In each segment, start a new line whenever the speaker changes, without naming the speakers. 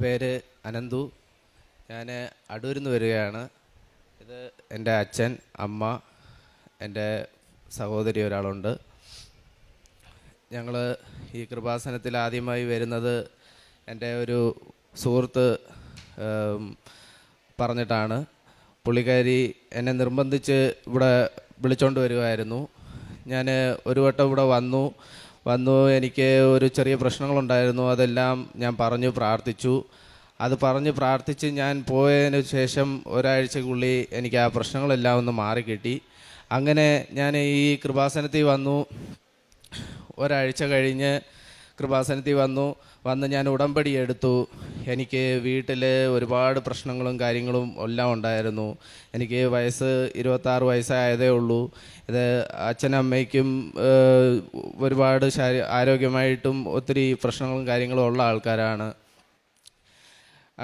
പേര് അനന്തു. ഞാൻ അടൂരിൽ നിന്ന് വരികയാണ്. ഇത് എന്റെ അച്ഛൻ അമ്മ എന്റെ സഹോദരി ഒരാളുണ്ട്. ഞങ്ങൾ ഈ കൃപാസനത്തിൽ ആദ്യമായി വരുന്നത് എന്റെ ഒരു സുഹൃത്ത് പറഞ്ഞിട്ടാണ്. പുള്ളിക്കാരി എന്നെ നിർബന്ധിച്ച് ഇവിടെ വിളിച്ചോണ്ട് വരുമായിരുന്നു ഞാൻ ഒരു വട്ടം ഇവിടെ വന്നു. വന്നു എനിക്ക് ഒരു ചെറിയ പ്രശ്നങ്ങളുണ്ടായിരുന്നു അതെല്ലാം ഞാൻ പറഞ്ഞു പ്രാർത്ഥിച്ചു. അത് പറഞ്ഞ് പ്രാർത്ഥിച്ച് ഞാൻ പോയതിന് ശേഷം ഒരാഴ്ചക്കുള്ളിൽ എനിക്ക് ആ പ്രശ്നങ്ങളെല്ലാം ഒന്ന് മാറിക്കിട്ടി അങ്ങനെ ഞാൻ ഈ കൃപാസനത്തിൽ വന്നു. ഒരാഴ്ച കഴിഞ്ഞ് കൃപാസനത്തിൽ വന്നു. വന്ന് ഞാൻ ഉടമ്പടി എടുത്തു. എനിക്ക് വീട്ടിൽ ഒരുപാട് പ്രശ്നങ്ങളും കാര്യങ്ങളും എല്ലാം ഉണ്ടായിരുന്നു. എനിക്ക് വയസ്സ് ഇരുപത്താറ് വയസ്സായതേ ഉള്ളൂ. ഇത് അച്ഛനമ്മയ്ക്കും ഒരുപാട് ആരോഗ്യമായിട്ടും ഒത്തിരി പ്രശ്നങ്ങളും കാര്യങ്ങളും ഉള്ള ആൾക്കാരാണ്.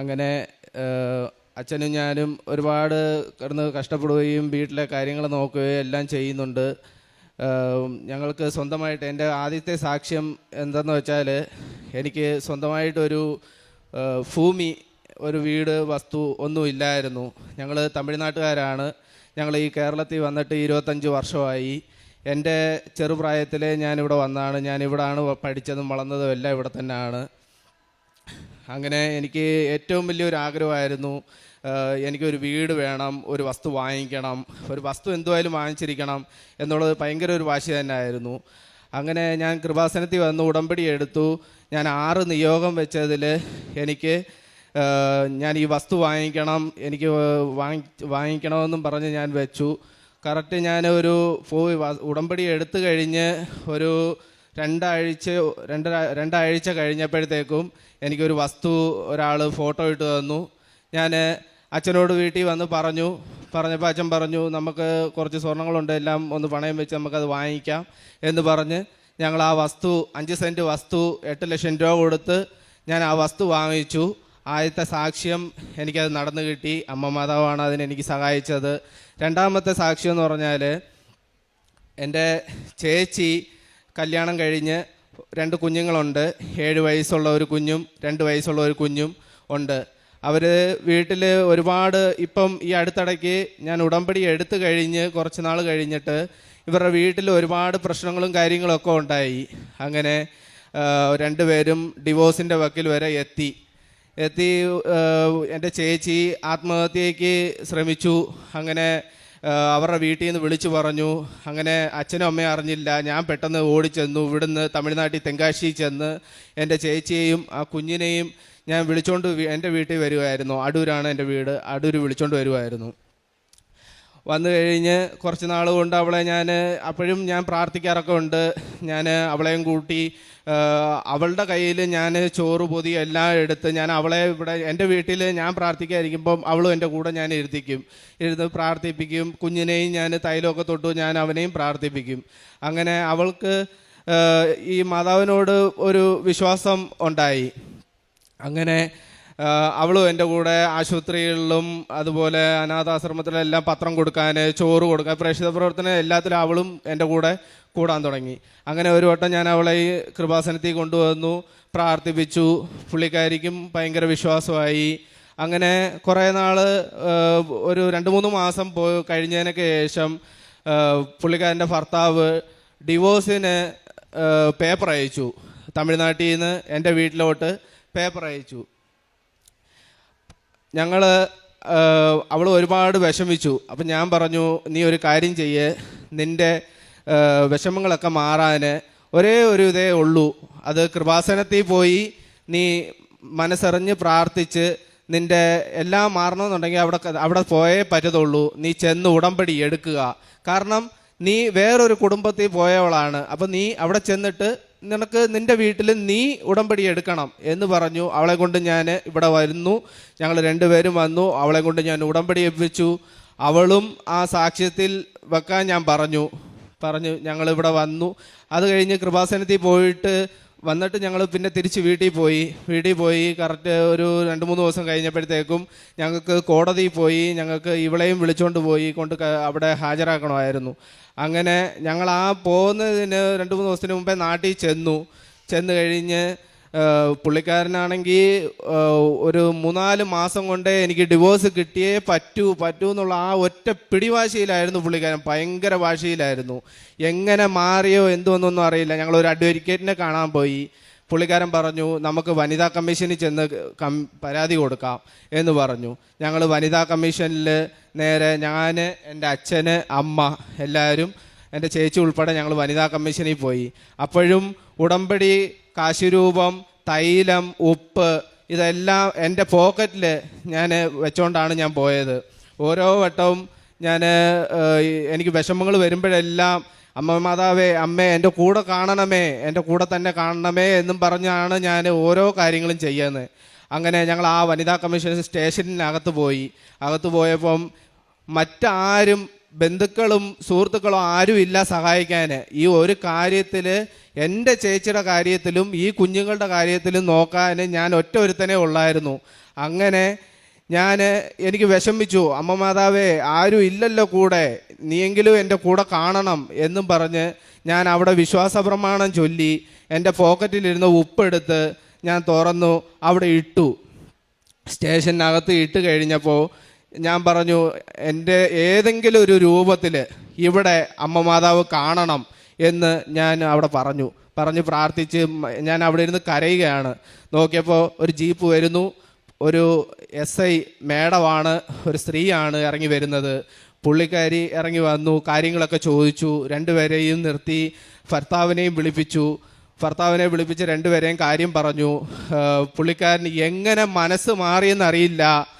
അങ്ങനെ അച്ഛനും ഞാനും ഒരുപാട് കിടന്ന് കഷ്ടപ്പെടുകയും വീട്ടിലെ കാര്യങ്ങൾ നോക്കുകയും എല്ലാം ചെയ്യുന്നുണ്ട്. ഞങ്ങൾക്ക് സ്വന്തമായിട്ട് എന്റെ ആദ്യത്തെ സാക്ഷ്യം എന്തെന്ന് വെച്ചാൽ എനിക്ക് സ്വന്തമായിട്ടൊരു ഭൂമി ഒരു വീട് വസ്തു ഒന്നും ഇല്ലായിരുന്നു. ഞങ്ങൾ തമിഴ്നാട്ടുകാരാണ്. ഞങ്ങൾ ഈ കേരളത്തിൽ വന്നിട്ട് ഇരുപത്തഞ്ച് വർഷമായി. എന്റെ ചെറുപ്രായത്തിൽ ഞാനിവിടെ വന്നതാണ് ഞാനിവിടാണ് പഠിച്ചതും വളർന്നതും എല്ലാം ഇവിടെ തന്നെയാണ്. അങ്ങനെ എനിക്ക് ഏറ്റവും വലിയൊരു ആഗ്രഹമായിരുന്നു എനിക്കൊരു വീട് വേണം ഒരു വസ്തു വാങ്ങിക്കണം ഒരു വസ്തു എന്തുമായാലും വാങ്ങിച്ചിരിക്കണം എന്നുള്ളത് ഭയങ്കര ഒരു വാശി തന്നെയായിരുന്നു. അങ്ങനെ ഞാൻ കൃപാസനത്തിൽ വന്ന് ഉടമ്പടി എടുത്തു. ഞാൻ ആറ് നിയോഗം വെച്ചതിൽ എനിക്ക് ഞാൻ ഈ വസ്തു വാങ്ങിക്കണം എനിക്ക് വാങ്ങി വാങ്ങിക്കണമെന്നും പറഞ്ഞ് ഞാൻ വെച്ചു. കറക്റ്റ് ഞാൻ ഒരു ഫോ ഉടമ്പടി എടുത്തു കഴിഞ്ഞ് ഒരു രണ്ടാഴ്ച രണ്ട് രണ്ടാഴ്ച കഴിഞ്ഞപ്പോഴത്തേക്കും എനിക്കൊരു വസ്തു ഒരാൾ ഫോട്ടോ ഇട്ട് തന്നു. ഞാൻ അച്ഛനോട് വീട്ടിൽ വന്ന് പറഞ്ഞു പറഞ്ഞപ്പോൾ അച്ഛൻ പറഞ്ഞു നമുക്ക് കുറച്ച് സ്വർണങ്ങളുണ്ട് എല്ലാം ഒന്ന് പണയം വെച്ച് നമുക്കത് വാങ്ങിക്കാം എന്ന് പറഞ്ഞ് ഞങ്ങൾ ആ വസ്തു അഞ്ച് സെന്റ് വസ്തു എട്ട് ലക്ഷം രൂപ കൊടുത്ത് ഞാൻ ആ വസ്തു വാങ്ങിച്ചു. ആദ്യത്തെ സാക്ഷ്യം എനിക്കത് നടന്നു കിട്ടി. അമ്മ മാതാവാണ് അതിന് എനിക്ക് സഹായിച്ചത്. രണ്ടാമത്തെ സാക്ഷ്യം എന്ന് പറഞ്ഞാൽ എന്റെ ചേച്ചി കല്യാണം കഴിഞ്ഞ് രണ്ട് കുഞ്ഞുങ്ങളുണ്ട്. ഏഴ് വയസ്സുള്ള ഒരു കുഞ്ഞും രണ്ട് വയസ്സുള്ള ഒരു കുഞ്ഞും ഉണ്ട്. അവർ വീട്ടിൽ ഒരുപാട് ഇപ്പം ഈ അടുത്തിടയ്ക്ക് ഞാൻ ഉടമ്പടി എടുത്തു കഴിഞ്ഞ് കുറച്ച് നാൾ കഴിഞ്ഞിട്ട് ഇവരുടെ വീട്ടിൽ ഒരുപാട് പ്രശ്നങ്ങളും കാര്യങ്ങളൊക്കെ ഉണ്ടായി. അങ്ങനെ രണ്ടുപേരും ഡിവോഴ്സിന്റെ വക്കിൽ വരെ എത്തി. എത്തി എന്റെ ചേച്ചി ആത്മഹത്യയ്ക്ക് ശ്രമിച്ചു. അങ്ങനെ അവരുടെ വീട്ടിൽ നിന്ന് വിളിച്ചു പറഞ്ഞു. അങ്ങനെ അച്ഛനും അമ്മയും അറിഞ്ഞില്ല. ഞാൻ പെട്ടെന്ന് ഓടിച്ചെന്നു. ഇവിടുന്ന് തമിഴ്നാട്ടിൽ തെങ്കാശി ചെന്ന് എന്റെ ചേച്ചിയെയും ആ കുഞ്ഞിനെയും ഞാൻ വിളിച്ചോണ്ട് എന്റെ വീട്ടിൽ വരുമായിരുന്നു അടൂരാണ് എന്റെ വീട്. അടൂർ വിളിച്ചോണ്ട് വരുമായിരുന്നു വന്നു കഴിഞ്ഞ് കുറച്ച് നാൾ കൊണ്ട് അവളെ ഞാൻ അപ്പോഴും ഞാൻ പ്രാർത്ഥിക്കാറൊക്കെ ഉണ്ട്. ഞാൻ അവളെയും കൂട്ടി അവളുടെ കയ്യിൽ ഞാൻ ചോറ് പൊതി എല്ലാം എടുത്ത് ഞാൻ അവളെ ഇവിടെ എന്റെ വീട്ടിൽ ഞാൻ പ്രാർത്ഥിക്കാതിരിക്കുമ്പം അവളും എന്റെ കൂടെ ഞാൻ ഇരുത്തിക്കും. ഇരുന്ന് പ്രാർത്ഥിപ്പിക്കും. കുഞ്ഞിനെയും ഞാൻ തൈലമൊക്കെ തൊട്ടു ഞാൻ അവനെയും പ്രാർത്ഥിപ്പിക്കും. അങ്ങനെ അവൾക്ക് ഈ മാതാവിനോട് ഒരു വിശ്വാസം ഉണ്ടായി. അങ്ങനെ അവളും എന്റെ കൂടെ ആശുപത്രികളിലും അതുപോലെ അനാഥാശ്രമത്തിലെല്ലാം പത്രം കൊടുക്കാൻ ചോറ് കൊടുക്കാൻ പ്രേക്ഷിത പ്രവർത്തനം എല്ലാത്തിലും അവളും എന്റെ കൂടെ കൂടാൻ തുടങ്ങി. അങ്ങനെ ഒരു വട്ടം ഞാൻ അവളെ ഈ കൃപാസനത്തിൽ കൊണ്ടുവന്നു പ്രാർത്ഥിപ്പിച്ചു പുള്ളിക്കാരിക്കും ഭയങ്കര വിശ്വാസമായി. അങ്ങനെ കുറേ നാൾ ഒരു രണ്ട് മൂന്ന് മാസം പോ കഴിഞ്ഞതിനൊക്കെ ശേഷം പുള്ളിക്കാരന്റെ ഭർത്താവ് ഡിവോഴ്സിന് പേപ്പർ അയച്ചു തമിഴ്നാട്ടിൽ നിന്ന് എന്റെ വീട്ടിലോട്ട് പേപ്പർ അയച്ചു. ഞങ്ങൾ അവൾ ഒരുപാട് വിഷമിച്ചു. അപ്പം ഞാൻ പറഞ്ഞു നീ ഒരു കാര്യം ചെയ്യേ. നിന്റെ വിഷമങ്ങളൊക്കെ മാറാൻ ഒരേ ഒരു ഇതേ ഉള്ളൂ. അത് കൃപാസനത്തിൽ പോയി നീ മനസ്സറിഞ്ഞ് പ്രാർത്ഥിച്ച് നിന്റെ എല്ലാം മാറണമെന്നുണ്ടെങ്കിൽ അവിടെ അവിടെ പോയേ പറ്റത്തുള്ളൂ. നീ ചെന്ന് ഉടമ്പടി എടുക്കുക. കാരണം നീ വേറൊരു കുടുംബത്തിൽ പോയവളാണ്. അപ്പം നീ അവിടെ ചെന്നിട്ട് നിനക്ക് നിന്റെ വീട്ടിൽ നീ ഉടമ്പടി എടുക്കണം എന്ന് പറഞ്ഞു. അവളെ കൊണ്ട് ഞാൻ ഇവിടെ വരുന്നു. ഞങ്ങൾ രണ്ടുപേരും വന്നു. അവളെ കൊണ്ട് ഞാൻ ഉടമ്പടി എപ്പിച്ചു അവളും ആ സാക്ഷ്യത്തിൽ വെക്കാൻ ഞാൻ പറഞ്ഞു. പറഞ്ഞു ഞങ്ങൾ ഇവിടെ വന്നു. അത് കഴിഞ്ഞ് കൃപാസനത്തിൽ പോയിട്ട് വന്നിട്ട് ഞങ്ങൾ പിന്നെ തിരിച്ച് വീട്ടിൽ പോയി. വീട്ടിൽ പോയി കറക്റ്റ് ഒരു രണ്ട് മൂന്ന് ദിവസം കഴിഞ്ഞപ്പോഴത്തേക്കും ഞങ്ങൾക്ക് കോടതിയിൽ പോയി. ഞങ്ങൾക്ക് ഇവളെയും വിളിച്ചുകൊണ്ട് പോയി. കൊണ്ട് അവിടെ ഹാജരാക്കണമായിരുന്നു. അങ്ങനെ ഞങ്ങൾ ആ പോകുന്നതിന് രണ്ട് മൂന്ന് ദിവസത്തിന് മുമ്പേ നാട്ടിൽ ചെന്നു. ചെന്ന് കഴിഞ്ഞ് പുള്ളിക്കാരനാണെങ്കിൽ ഒരു മൂന്നാൽ മാസം കൊണ്ടേ എനിക്ക് ഡിവോഴ്സ് കിട്ടിയേ പറ്റൂ പറ്റൂ എന്നുള്ള ആ ഒറ്റ പിടിവാശിയിലായിരുന്നു പുള്ളിക്കാരൻ. ഭയങ്കര വാശിയിലായിരുന്നു. എങ്ങനെ മാറിയോ എന്തോന്നൊന്നും അറിയില്ല. ഞങ്ങൾ ഒരു അഡ്വക്കേറ്റിനെ കാണാൻ പോയി. പുള്ളിക്കാരൻ പറഞ്ഞു നമുക്ക് വനിതാ കമ്മീഷനിൽ ചെന്ന് പരാതി കൊടുക്കാം എന്ന് പറഞ്ഞു. ഞങ്ങൾ വനിതാ കമ്മീഷനിൽ നേരെ ഞാൻ എന്റെ അച്ഛന് അമ്മ എല്ലാവരും എന്റെ ചേച്ചി ഉൾപ്പെടെ ഞങ്ങൾ വനിതാ കമ്മീഷനിൽ പോയി. അപ്പോഴും ഉടമ്പടി കാശിരൂപം തൈലം ഉപ്പ് ഇതെല്ലാം എന്റെ പോക്കറ്റിൽ ഞാൻ വെച്ചോണ്ടാണ് ഞാൻ പോയത്. ഓരോ വട്ടവും ഞാൻ എനിക്ക് വിഷമങ്ങൾ വരുമ്പോഴെല്ലാം അമ്മ മാതാവേ അമ്മേ എന്റെ കൂടെ കാണണമേ എന്റെ കൂടെ തന്നെ കാണണമേ എന്നും പറഞ്ഞാണ് ഞാൻ ഓരോ കാര്യങ്ങളും ചെയ്യുന്നത്. അങ്ങനെ ഞങ്ങൾ ആ വനിതാ കമ്മീഷൻ സ്റ്റേഷനിനകത്ത് പോയി. അകത്ത് പോയപ്പം മറ്റാരും ബന്ധുക്കളും സുഹൃത്തുക്കളും ആരുമില്ല സഹായിക്കാൻ. ഈ ഒരു കാര്യത്തിൽ എന്റെ ചേച്ചിയുടെ കാര്യത്തിലും ഈ കുഞ്ഞുങ്ങളുടെ കാര്യത്തിലും നോക്കാൻ ഞാൻ ഒറ്റ ഒരുത്തനെ ഉള്ളായിരുന്നു. അങ്ങനെ ഞാൻ എനിക്ക് വിഷമിച്ചു. അമ്മ മാതാവേ ആരും ഇല്ലല്ലോ കൂടെ. നീയെങ്കിലും എന്റെ കൂടെ കാണണം എന്നും പറഞ്ഞ് ഞാൻ അവിടെ വിശ്വാസ പ്രമാണം ചൊല്ലി എന്റെ പോക്കറ്റിലിരുന്ന ഉപ്പെടുത്ത് ഞാൻ തുറന്നു അവിടെ ഇട്ടു. സ്റ്റേഷനകത്ത് ഇട്ട് കഴിഞ്ഞപ്പോൾ ഞാൻ പറഞ്ഞു എന്റെ ഏതെങ്കിലും ഒരു രൂപത്തിൽ ഇവിടെ അമ്മ മാതാവ് കാണണം എന്ന് ഞാൻ അവിടെ പറഞ്ഞു. പറഞ്ഞ് പ്രാർത്ഥിച്ച് ഞാൻ അവിടെ ഇരുന്ന് കരയുകയാണ്. നോക്കിയപ്പോൾ ഒരു ജീപ്പ് വരുന്നു. ഒരു എസ് ഐ മേഡമാണ് ഒരു സ്ത്രീയാണ് ഇറങ്ങി വരുന്നത്. പുള്ളിക്കാരി ഇറങ്ങി വന്നു കാര്യങ്ങളൊക്കെ ചോദിച്ചു. രണ്ടുപേരെയും നിർത്തി ഭർത്താവിനെയും വിളിപ്പിച്ചു. ഭർത്താവിനെ വിളിപ്പിച്ച് രണ്ടുപേരെയും കാര്യം പറഞ്ഞു. പുള്ളിക്കാരൻ എങ്ങനെ മനസ്സ് മാറിയെന്നറിയില്ല.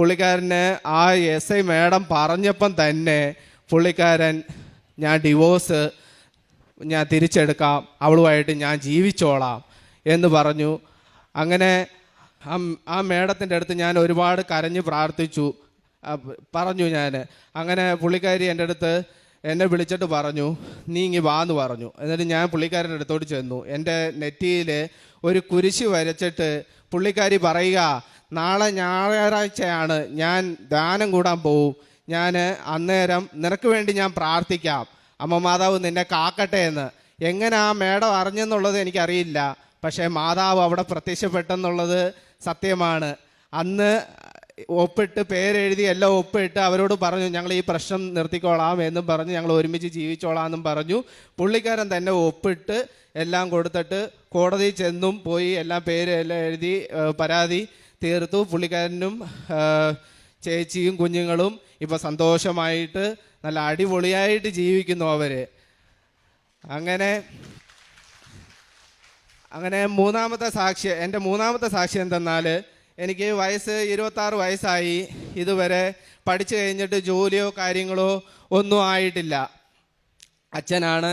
പുള്ളിക്കാരന് ആ എസ് ഐ മാഡം പറഞ്ഞപ്പം തന്നെ പുള്ളിക്കാരൻ ഞാൻ ഡിവോഴ്സ് ഞാൻ തിരിച്ചെടുക്കാം അവളുമായിട്ട് ഞാൻ ജീവിച്ചോളാം എന്ന് പറഞ്ഞു. അങ്ങനെ ആ ആ മേഡത്തിന്റെ അടുത്ത് ഞാൻ ഒരുപാട് കരഞ്ഞ് പ്രാർത്ഥിച്ചു. പറഞ്ഞു ഞാൻ. അങ്ങനെ പുള്ളിക്കാരി എന്റെ അടുത്ത് എന്നെ വിളിച്ചിട്ട് പറഞ്ഞു നീ ഇങ്ങി വാന്ന് പറഞ്ഞു. എന്നിട്ട് ഞാൻ പുള്ളിക്കാരന്റെ അടുത്തോട്ട് ചെന്നു. എന്റെ നെറ്റിയിൽ ഒരു കുരിശ് വരച്ചിട്ട് പുള്ളിക്കാരി പറയുക നാളെ ഞായറാഴ്ചയാണ്. ഞാൻ ദാനം കൂടാൻ പോവും. ഞാൻ അന്നേരം നിനക്ക് വേണ്ടി ഞാൻ പ്രാർത്ഥിക്കാം. അമ്മ മാതാവ് നിന്നെ കാക്കട്ടെ എന്ന്. എങ്ങനെ ആ മേഡം അറിഞ്ഞെന്നുള്ളത് എനിക്കറിയില്ല. പക്ഷേ മാതാവ് അവിടെ പ്രത്യക്ഷപ്പെട്ടെന്നുള്ളത് സത്യമാണ്. അന്ന് ഒപ്പിട്ട് പേരെഴുതി എല്ലാം ഒപ്പിട്ട് അവരോട് പറഞ്ഞു ഞങ്ങൾ ഈ പ്രശ്നം നിർത്തിക്കോളാം എന്നും പറഞ്ഞ് ഞങ്ങൾ ഒരുമിച്ച് ജീവിച്ചോളാം എന്നും പറഞ്ഞു. പുള്ളിക്കാരൻ തന്നെ ഒപ്പിട്ട് എല്ലാം കൊടുത്തിട്ട് കോടതിയിൽ ചെന്നും പോയി എല്ലാം പേര് എല്ലാം എഴുതി പരാതി തീർത്തു പുള്ളിക്കാരനും ചേച്ചിയും കുഞ്ഞുങ്ങളും ഇപ്പൊ സന്തോഷമായിട്ട് നല്ല അടിപൊളിയായിട്ട് ജീവിക്കുന്നു അവർ. അങ്ങനെ അങ്ങനെ മൂന്നാമത്തെ സാക്ഷി എന്റെ മൂന്നാമത്തെ സാക്ഷി എന്തെന്നാൽ എനിക്ക് വയസ്സ് ഇരുപത്താറ് വയസ്സായി. ഇതുവരെ പഠിച്ചു കഴിഞ്ഞിട്ട് ജോലിയോ കാര്യങ്ങളോ ഒന്നും ആയിട്ടില്ല. അച്ഛനാണ്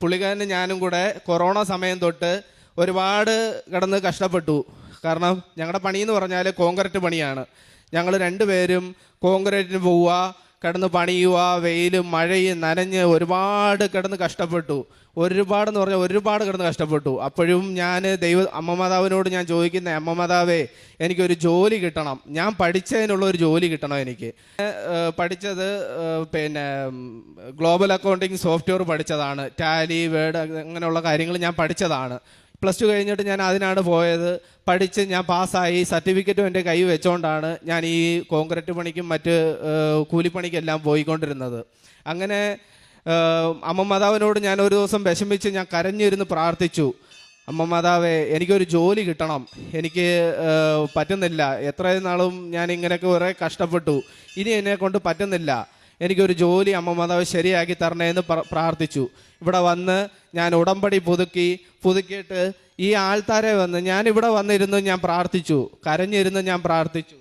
പുള്ളിക്കാരനും ഞാനും കൂടെ കൊറോണ സമയം തൊട്ട് ഒരുപാട് കിടന്ന് കഷ്ടപ്പെട്ടു. കാരണം ഞങ്ങളുടെ പണി എന്ന് പറഞ്ഞാൽ കോൺക്രീറ്റ് പണിയാണ്. ഞങ്ങൾ രണ്ടുപേരും കോൺക്രീറ്റിന് പോവുക കിടന്ന് പണിയുക വെയിലും മഴയും നനഞ്ഞ് ഒരുപാട് കിടന്ന് കഷ്ടപ്പെട്ടു. ഒരുപാടെന്ന് പറഞ്ഞാൽ ഒരുപാട് കിടന്ന് കഷ്ടപ്പെട്ടു. അപ്പോഴും ഞാൻ ദൈവ അമ്മമാതാവിനോട് ഞാൻ ചോദിക്കുന്ന അമ്മമാതാവേ എനിക്കൊരു ജോലി കിട്ടണം. ഞാൻ പഠിച്ചതിനുള്ള ഒരു ജോലി കിട്ടണം എനിക്ക്. പഠിച്ചത് പിന്നെ ഗ്ലോബൽ അക്കൗണ്ടിങ് സോഫ്റ്റ്വെയർ പഠിച്ചതാണ്. ടാലി വേഡ് അങ്ങനെയുള്ള കാര്യങ്ങൾ ഞാൻ പഠിച്ചതാണ്. പ്ലസ് ടു കഴിഞ്ഞിട്ട് ഞാൻ അതിനാണ് പോയത്. പഠിച്ച് ഞാൻ പാസ്സായി. സർട്ടിഫിക്കറ്റും എന്റെ കൈ വെച്ചുകൊണ്ടാണ് ഞാൻ ഈ കോൺക്രീറ്റ് പണിക്കും മറ്റ് കൂലിപ്പണിക്കെല്ലാം പോയിക്കൊണ്ടിരുന്നത്. അങ്ങനെ അമ്മ മാതാവിനോട് ഞാൻ ഒരു ദിവസം വിഷമിച്ച് ഞാൻ കരഞ്ഞിരുന്ന് പ്രാർത്ഥിച്ചു. അമ്മ മാതാവേ എനിക്കൊരു ജോലി കിട്ടണം. എനിക്ക് പറ്റുന്നില്ല. എത്രയും നാളും ഞാൻ ഇങ്ങനെയൊക്കെ കുറേ കഷ്ടപ്പെട്ടു. ഇനി എന്നെ കൊണ്ട് പറ്റുന്നില്ല. എനിക്കൊരു ജോലി അമ്മ മാതാവ് ശരിയാക്കി തരണേ എന്ന് പ്രാർത്ഥിച്ചു. ഇവിടെ വന്ന് ഞാൻ ഉടമ്പടി പുതുക്കി പുതുക്കിയിട്ട് ഈ ആൾക്കാരെ വന്ന് ഞാൻ ഇവിടെ വന്നിരുന്നു ഞാൻ പ്രാർത്ഥിച്ചു. കരഞ്ഞിരുന്ന് ഞാൻ പ്രാർത്ഥിച്ചു.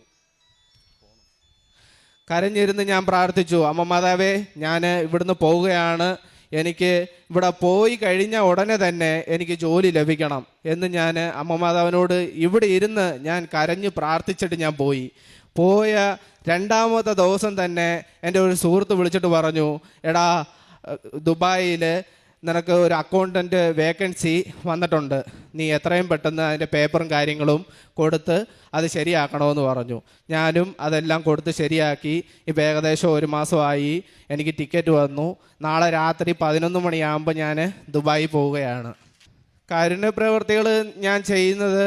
കരഞ്ഞിരുന്ന് ഞാൻ പ്രാർത്ഥിച്ചു. അമ്മ മാതാവേ ഞാൻ ഇവിടുന്ന് പോവുകയാണ്. എനിക്ക് ഇവിടെ പോയി കഴിഞ്ഞ ഉടനെ തന്നെ എനിക്ക് ജോലി ലഭിക്കണം എന്ന് ഞാൻ അമ്മ മാതാവിനോട് ഇവിടെ ഇരുന്ന് ഞാൻ കരഞ്ഞ് പ്രാർത്ഥിച്ചിട്ട് ഞാൻ പോയി. പോയ രണ്ടാമത്തെ ദിവസം തന്നെ എന്റെ ഒരു സുഹൃത്ത് വിളിച്ചിട്ട് പറഞ്ഞു എടാ ദുബായിൽ നിനക്ക് ഒരു അക്കൗണ്ടന്റ് വേക്കൻസി വന്നിട്ടുണ്ട്. നീ എത്രയും പെട്ടെന്ന് അതിന്റെ പേപ്പറും കാര്യങ്ങളും കൊടുത്ത് അത് ശരിയാക്കണമെന്ന് പറഞ്ഞു. ഞാനും അതെല്ലാം കൊടുത്ത് ശരിയാക്കി. ഇപ്പം ഏകദേശം ഒരു മാസമായി എനിക്ക് ടിക്കറ്റ് വന്നു. നാളെ രാത്രി പതിനൊന്ന് മണിയാകുമ്പോൾ ഞാൻ ദുബായി പോവുകയാണ്. കാരുണ്യ പ്രവർത്തികൾ ഞാൻ ചെയ്യുന്നത്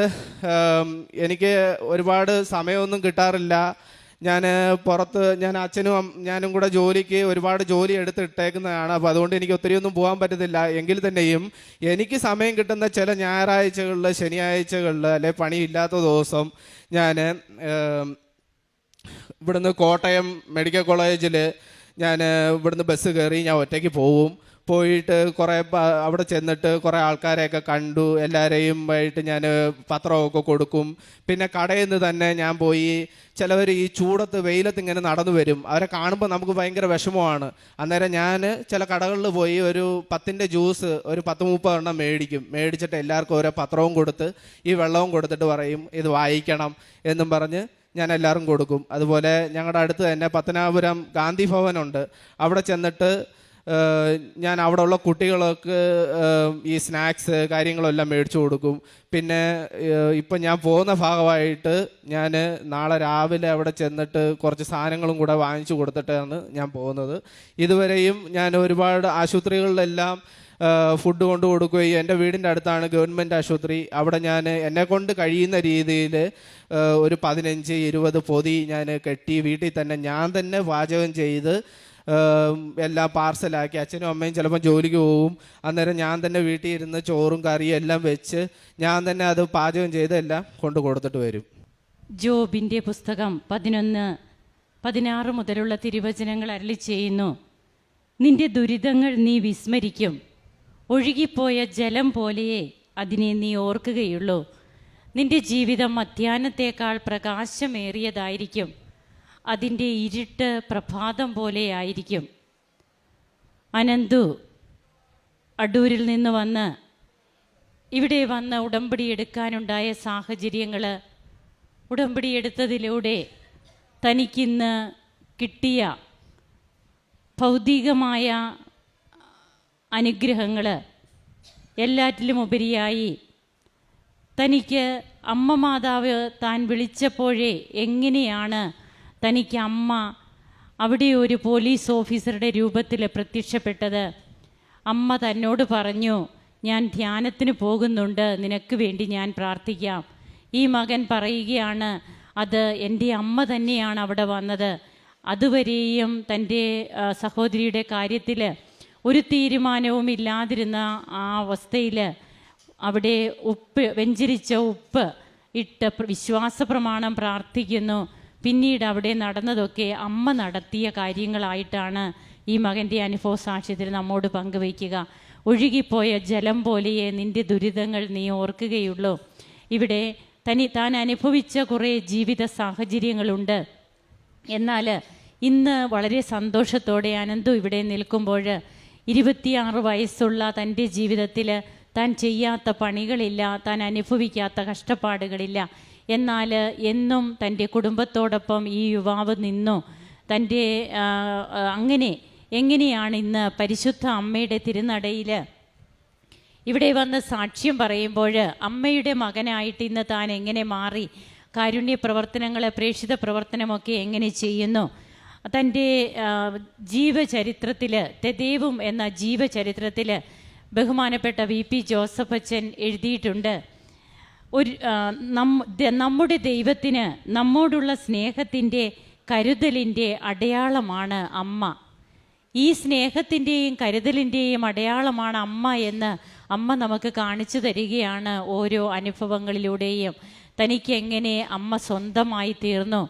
എനിക്ക് ഒരുപാട് സമയമൊന്നും കിട്ടാറില്ല. ഞാൻ പുറത്ത് ഞാൻ അച്ഛനും ഞാനും കൂടെ ജോലിക്ക് ഒരുപാട് ജോലി എടുത്തിട്ടേക്കുന്നതാണ് അപ്പോൾ അതുകൊണ്ട് എനിക്ക് ഒത്തിരി ഒന്നും പോകാൻ പറ്റത്തില്ല. എങ്കിൽ തന്നെയും എനിക്ക് സമയം കിട്ടുന്ന ചില ഞായറാഴ്ചകളിൽ ശനിയാഴ്ചകളിൽ അല്ലെ പണിയില്ലാത്ത ദിവസം ഞാൻ ഇവിടുന്ന് കോട്ടയം മെഡിക്കൽ കോളേജിൽ ഞാൻ ഇവിടുന്ന് ബസ് കയറി ഞാൻ ഒറ്റയ്ക്ക് പോവും. പോയിട്ട് കുറേ അവിടെ ചെന്നിട്ട് കുറേ ആൾക്കാരെയൊക്കെ കണ്ടു. എല്ലാവരെയും ആയിട്ട് ഞാൻ പത്രമൊക്കെ കൊടുക്കും. പിന്നെ കടയിൽ നിന്ന് തന്നെ ഞാൻ പോയി ചിലവർ ഈ ചൂടത്ത് വെയിലത്ത് ഇങ്ങനെ നടന്നു വരും. അവരെ കാണുമ്പോൾ നമുക്ക് ഭയങ്കര വിഷമമാണ്. അന്നേരം ഞാൻ ചില കടകളിൽ പോയി ഒരു പത്തിന്റെ ജ്യൂസ് ഒരു പത്ത് മുപ്പത് എണ്ണം മേടിക്കും. മേടിച്ചിട്ട് എല്ലാവർക്കും ഓരോ പത്രവും കൊടുത്ത് ഈ വെള്ളവും കൊടുത്തിട്ട് പറയും ഇത് വായിക്കണം എന്നും പറഞ്ഞ് ഞാൻ എല്ലാവർക്കും കൊടുക്കും. അതുപോലെ ഞങ്ങളുടെ അടുത്ത് തന്നെ പത്തനാപുരം ഗാന്ധി ഭവനുണ്ട്. അവിടെ ചെന്നിട്ട് ഞാൻ അവിടെ ഉള്ള കുട്ടികൾക്ക് ഈ സ്നാക്സ് കാര്യങ്ങളെല്ലാം മേടിച്ചു കൊടുക്കും. പിന്നെ ഇപ്പം ഞാൻ പോകുന്ന ഭാഗമായിട്ട് ഞാൻ നാളെ രാവിലെ അവിടെ ചെന്നിട്ട് കുറച്ച് സാധനങ്ങളും കൂടെ വാങ്ങിച്ചു കൊടുത്തിട്ടാണ് ഞാൻ പോകുന്നത്. ഇതുവരെയും ഞാൻ ഒരുപാട് ആശുപത്രികളിലെല്ലാം ഫുഡ് കൊണ്ടു കൊടുക്കുകയും എന്റെ വീടിന്റെ അടുത്താണ് ഗവൺമെന്റ് ആശുപത്രി. അവിടെ ഞാൻ എന്നെ കൊണ്ട് കഴിയുന്ന രീതിയിൽ ഒരു പതിനഞ്ച് ഇരുപത് പൊതി ഞാൻ കെട്ടി വീട്ടിൽ തന്നെ ഞാൻ തന്നെ പാചകം ചെയ്ത് എല്ലാം പാർസലാക്കി അച്ഛനും അമ്മയും ചിലപ്പോൾ ജോലിക്ക് പോവും. അന്നേരം ഞാൻ തന്നെ വീട്ടിൽ ഇരുന്ന് ചോറും കറിയും എല്ലാം വെച്ച് ഞാൻ തന്നെ അത് പാചകം ചെയ്ത് എല്ലാം കൊണ്ട് കൊടുത്തിട്ട് വരും.
ജോബിന്റെ പുസ്തകം പതിനൊന്ന് പതിനാറ് മുതലുള്ള തിരുവചനങ്ങൾ അരളി ചെയ്യുന്നു. നിന്റെ ദുരിതങ്ങൾ നീ വിസ്മരിക്കും. ഒഴുകിപ്പോയ ജലം പോലെയേ അതിനെ നീ ഓർക്കുകയുള്ളൂ. നിന്റെ ജീവിതം മധ്യാഹ്നത്തേക്കാൾ പ്രകാശമേറിയതായിരിക്കും. അതിന്റെ ഇരുട്ട് പ്രഭാതം പോലെയായിരിക്കും അനന്തു അടൂരിൽ നിന്ന് വന്ന് ഇവിടെ വന്ന് ഉടമ്പടി എടുക്കാനുണ്ടായ സാഹചര്യങ്ങൾ ഉടമ്പടി എടുത്തതിലൂടെ തനിക്കിന്ന് കിട്ടിയ ഭൗതികമായ അനുഗ്രഹങ്ങൾ എല്ലാറ്റിലും ഉപരിയായി തനിക്ക് അമ്മ മാതാവ് താൻ വിളിച്ചപ്പോഴേ എങ്ങനെയാണ് തനിക്ക് അമ്മ അവിടെ ഒരു പോലീസ് ഓഫീസറുടെ രൂപത്തിൽ പ്രത്യക്ഷപ്പെട്ടത്. അമ്മ തന്നോട് പറഞ്ഞു ഞാൻ ധ്യാനത്തിന് പോകുന്നുണ്ട് നിനക്ക് വേണ്ടി ഞാൻ പ്രാർത്ഥിക്കാം. ഈ മകൻ പറയുകയാണ് അത് എന്റെ അമ്മ തന്നെയാണ് അവിടെ വന്നത്. അതുവരെയും തന്റെ സഹോദരിയുടെ കാര്യത്തിൽ ഒരു തീരുമാനവും ഇല്ലാതിരുന്ന ആ അവസ്ഥയിൽ അവിടെ ഉപ്പ് വെഞ്ചരിച്ച ഉപ്പ് ഇട്ട് വിശ്വാസ പ്രമാണം പ്രാർത്ഥിക്കുന്നു. പിന്നീട് അവിടെ നടന്നതൊക്കെ അമ്മ നടത്തിയ കാര്യങ്ങളായിട്ടാണ് ഈ മകന്റെ അനുഭവ സാക്ഷ്യത്തിൽ നമ്മോട് പങ്കുവയ്ക്കുക. ഒഴുകിപ്പോയ ജലം പോലെയെ നിന്റെ ദുരിതങ്ങൾ നീ ഓർക്കുകയുള്ളൂ. ഇവിടെ തനി താൻ അനുഭവിച്ച കുറേ ജീവിത സാഹചര്യങ്ങളുണ്ട്. എന്നാൽ ഇന്ന് വളരെ സന്തോഷത്തോടെ അനന്തു ഇവിടെ നിൽക്കുമ്പോൾ ഇരുപത്തിയാറ് വയസ്സുള്ള തന്റെ ജീവിതത്തിൽ താൻ ചെയ്യാത്ത പണികളില്ല താൻ അനുഭവിക്കാത്ത കഷ്ടപ്പാടുകളില്ല. എന്നാൽ എന്നും തന്റെ കുടുംബത്തോടൊപ്പം ഈ യുവാവ് നിന്നു. തന്റെ അങ്ങനെ എങ്ങനെയാണ് ഇന്ന് പരിശുദ്ധ അമ്മയുടെ തിരുനടയിൽ ഇവിടെ വന്ന് സാക്ഷ്യം പറയുമ്പോൾ അമ്മയുടെ മകനായിട്ട് ഇന്ന് താൻ എങ്ങനെ മാറി? കാരുണ്യ പ്രവർത്തനങ്ങൾ പ്രേക്ഷിത പ്രവർത്തനമൊക്കെ എങ്ങനെ ചെയ്യുന്നു? തന്റെ ജീവചരിത്രത്തിൽ തെദേവും എന്ന ജീവചരിത്രത്തിൽ ബഹുമാനപ്പെട്ട വി പി ജോസഫ് അച്ഛൻ എഴുതിയിട്ടുണ്ട്. ഒരു നമ്മുടെ ദൈവത്തിന് നമ്മോടുള്ള സ്നേഹത്തിന്റെ കരുതലിന്റെ അടയാളമാണ് അമ്മ. ഈ സ്നേഹത്തിന്റെയും കരുതലിന്റെയും അടയാളമാണ് അമ്മ എന്ന് അമ്മ നമുക്ക് കാണിച്ചു തരികയാണ് ഓരോ അനുഭവങ്ങളിലൂടെയും. തനിക്ക് എങ്ങനെ അമ്മ സ്വന്തമായി തീർന്നു?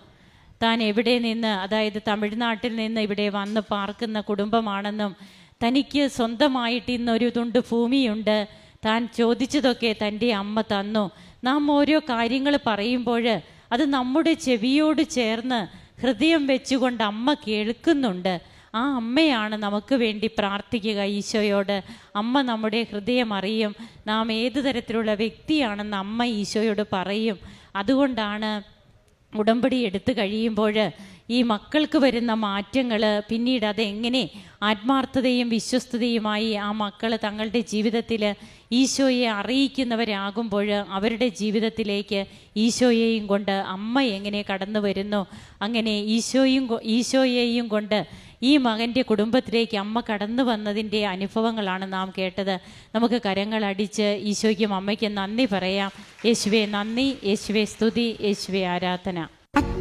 താൻ എവിടെ നിന്ന് അതായത് തമിഴ്നാട്ടിൽ നിന്ന് ഇവിടെ വന്ന് പാർക്കുന്ന കുടുംബമാണെന്നും തനിക്ക് സ്വന്തമായിട്ട് ഇന്നൊരു തുണ്ട് ഭൂമിയുണ്ട് താൻ ചോദിച്ചതൊക്കെ തന്റെ അമ്മ തന്നു. നാം ഓരോ കാര്യങ്ങൾ പറയുമ്പോൾ അത് നമ്മുടെ ചെവിയോട് ചേർന്ന് ഹൃദയം വെച്ചുകൊണ്ട് അമ്മ കേൾക്കുന്നുണ്ട്. ആ അമ്മയാണ് നമുക്ക് വേണ്ടി പ്രാർത്ഥിക്കുക ഈശോയോട്. അമ്മ നമ്മുടെ ഹൃദയം അറിയും. നാം ഏത് തരത്തിലുള്ള വ്യക്തിയാണെന്ന് അമ്മ ഈശോയോട് പറയും. അതുകൊണ്ടാണ് ഉടമ്പടി എടുത്തു കഴിയുമ്പോൾ ഈ മക്കൾക്ക് വരുന്ന മാറ്റങ്ങൾ പിന്നീട് അതെങ്ങനെ ആത്മാർത്ഥതയും വിശ്വസ്തതയുമായി ആ മക്കൾ തങ്ങളുടെ ജീവിതത്തിൽ ഈശോയെ അറിയിക്കുന്നവരാകുമ്പോൾ അവരുടെ ജീവിതത്തിലേക്ക് ഈശോയെയും കൊണ്ട് അമ്മ എങ്ങനെ കടന്നു വരുന്നു? അങ്ങനെ ഈശോയും ഈശോയെയും കൊണ്ട് ഈ മകന്റെ കുടുംബത്തിലേക്ക് അമ്മ കടന്നു വന്നതിന്റെ അനുഭവങ്ങളാണ് നാം കേട്ടത്. നമുക്ക് കരങ്ങളടിച്ച് ഈശോയ്ക്കും അമ്മയ്ക്കും നന്ദി പറയാം. യേശുവെ നന്ദി. യേശുവെ സ്തുതി. യേശുവെ ആരാധന.